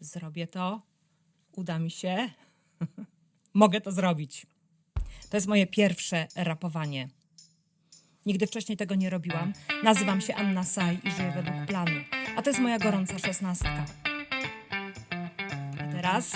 Zrobię to. Uda mi się. Mogę to zrobić. To jest moje pierwsze rapowanie. Nigdy wcześniej tego nie robiłam. Nazywam się Anna Saj i żyję według planu. A to jest moja gorąca szesnastka. A teraz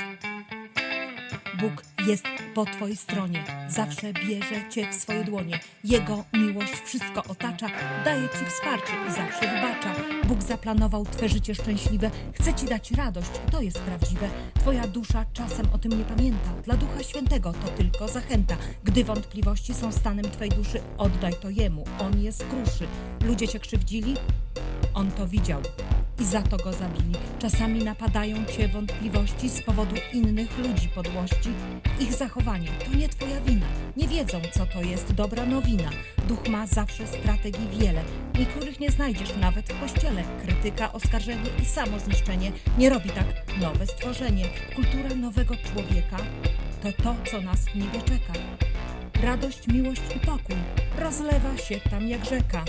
Bóg jest po Twojej stronie. Zawsze bierze Cię w swoje dłonie. Jego miłość wszystko otacza, daje Ci wsparcie i zawsze wybacza. Bóg zaplanował Twe życie szczęśliwe. Chce Ci dać radość, to jest prawdziwe. Twoja dusza czasem o tym nie pamięta. Dla Ducha Świętego to tylko zachęta. Gdy wątpliwości są stanem Twojej duszy, oddaj to Jemu. On je skruszy. Ludzie Cię krzywdzili? On to widział i za to go zabili. Czasami napadają cię wątpliwości z powodu innych ludzi podłości. Ich zachowanie to nie twoja wina. Nie wiedzą, co to jest dobra nowina. Duch ma zawsze strategii wiele. Niektórych nie znajdziesz nawet w kościele. Krytyka, oskarżenie i samozniszczenie nie robi tak nowe stworzenie. Kultura nowego człowieka to to, co nas w niebie czeka. Radość, miłość i pokój rozlewa się tam jak rzeka.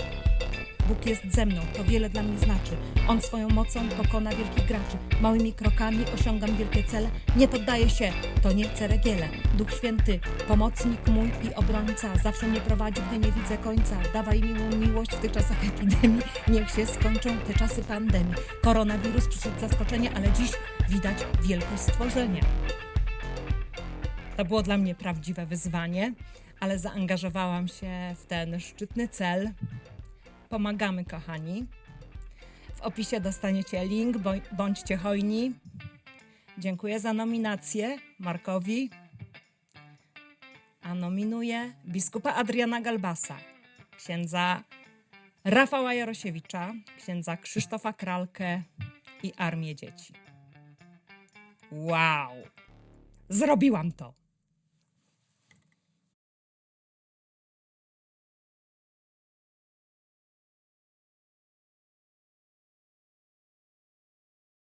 Bóg jest ze mną, to wiele dla mnie znaczy. On swoją mocą pokona wielkich graczy. Małymi krokami osiągam wielkie cele. Nie poddaję się, to nie ceregiele. Duch Święty, pomocnik mój i obrońca. Zawsze mnie prowadzi, gdy nie widzę końca. Dawaj miłą miłość w tych czasach epidemii. Niech się skończą te czasy pandemii. Koronawirus przyszedł zaskoczenie, ale dziś widać wielkie stworzenie. To było dla mnie prawdziwe wyzwanie, ale zaangażowałam się w ten szczytny cel. Pomagamy, kochani. W opisie dostaniecie link, bądźcie hojni. Dziękuję za nominację Markowi. A nominuję biskupa Adriana Galbasa, księdza Rafała Jarosiewicza, księdza Krzysztofa Kralkę i Armię Dzieci. Wow! Zrobiłam to!